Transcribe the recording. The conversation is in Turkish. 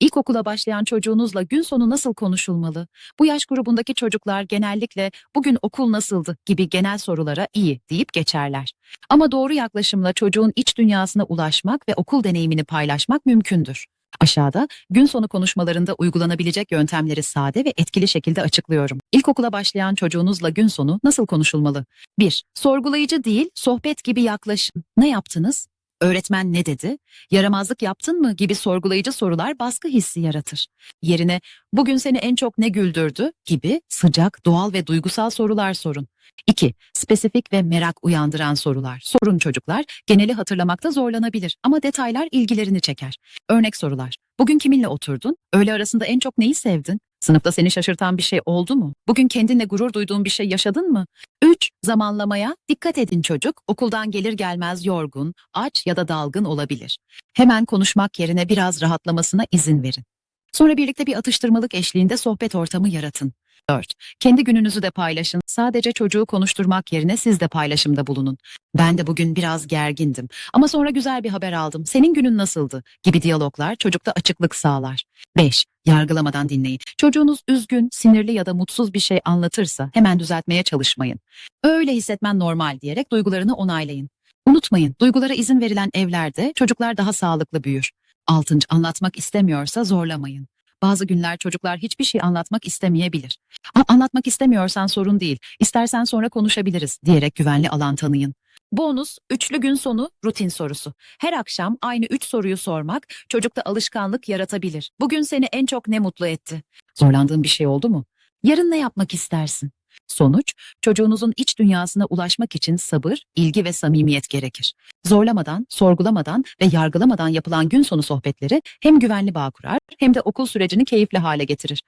İlkokula başlayan çocuğunuzla gün sonu nasıl konuşulmalı? Bu yaş grubundaki çocuklar genellikle bugün okul nasıldı gibi genel sorulara iyi deyip geçerler. Ama doğru yaklaşımla çocuğun iç dünyasına ulaşmak ve okul deneyimini paylaşmak mümkündür. Aşağıda gün sonu konuşmalarında uygulanabilecek yöntemleri sade ve etkili şekilde açıklıyorum. İlkokula başlayan çocuğunuzla gün sonu nasıl konuşulmalı? 1. Sorgulayıcı değil, sohbet gibi yaklaşın. Ne yaptınız? Öğretmen ne dedi? Yaramazlık yaptın mı gibi sorgulayıcı sorular baskı hissi yaratır. Yerine bugün seni en çok ne güldürdü gibi sıcak, doğal ve duygusal sorular sorun. 2. Spesifik ve merak uyandıran sorular. Sorun çocuklar geneli hatırlamakta zorlanabilir ama detaylar ilgilerini çeker. Örnek sorular. Bugün kiminle oturdun? Öğle arasında en çok neyi sevdin? Sınıfta seni şaşırtan bir şey oldu mu? Bugün kendinle gurur duyduğun bir şey yaşadın mı? 3. Zamanlamaya dikkat edin çocuk. Okuldan gelir gelmez yorgun, aç ya da dalgın olabilir. Hemen konuşmak yerine biraz rahatlamasına izin verin. Sonra birlikte bir atıştırmalık eşliğinde sohbet ortamı yaratın. 4. Kendi gününüzü de paylaşın. Sadece çocuğu konuşturmak yerine siz de paylaşımda bulunun. Ben de bugün biraz gergindim ama sonra güzel bir haber aldım. Senin günün nasıldı? gibi diyaloglar çocukta açıklık sağlar. 5. Yargılamadan dinleyin. Çocuğunuz üzgün, sinirli ya da mutsuz bir şey anlatırsa hemen düzeltmeye çalışmayın. Öyle hissetmen normal diyerek duygularını onaylayın. Unutmayın, duygulara izin verilen evlerde çocuklar daha sağlıklı büyür. 6. Anlatmak istemiyorsa zorlamayın. Bazı günler çocuklar hiçbir şey anlatmak istemeyebilir. "Aa, anlatmak istemiyorsan sorun değil, istersen sonra konuşabiliriz diyerek güvenli alan tanıyın. Bonus, üçlü gün sonu rutin sorusu. Her akşam aynı üç soruyu sormak çocukta alışkanlık yaratabilir. Bugün seni en çok ne mutlu etti? Zorlandığın bir şey oldu mu? Yarın ne yapmak istersin? Sonuç, çocuğunuzun iç dünyasına ulaşmak için sabır, ilgi ve samimiyet gerekir. Zorlamadan, sorgulamadan ve yargılamadan yapılan gün sonu sohbetleri hem güvenli bağ kurar hem de okul sürecini keyifli hale getirir.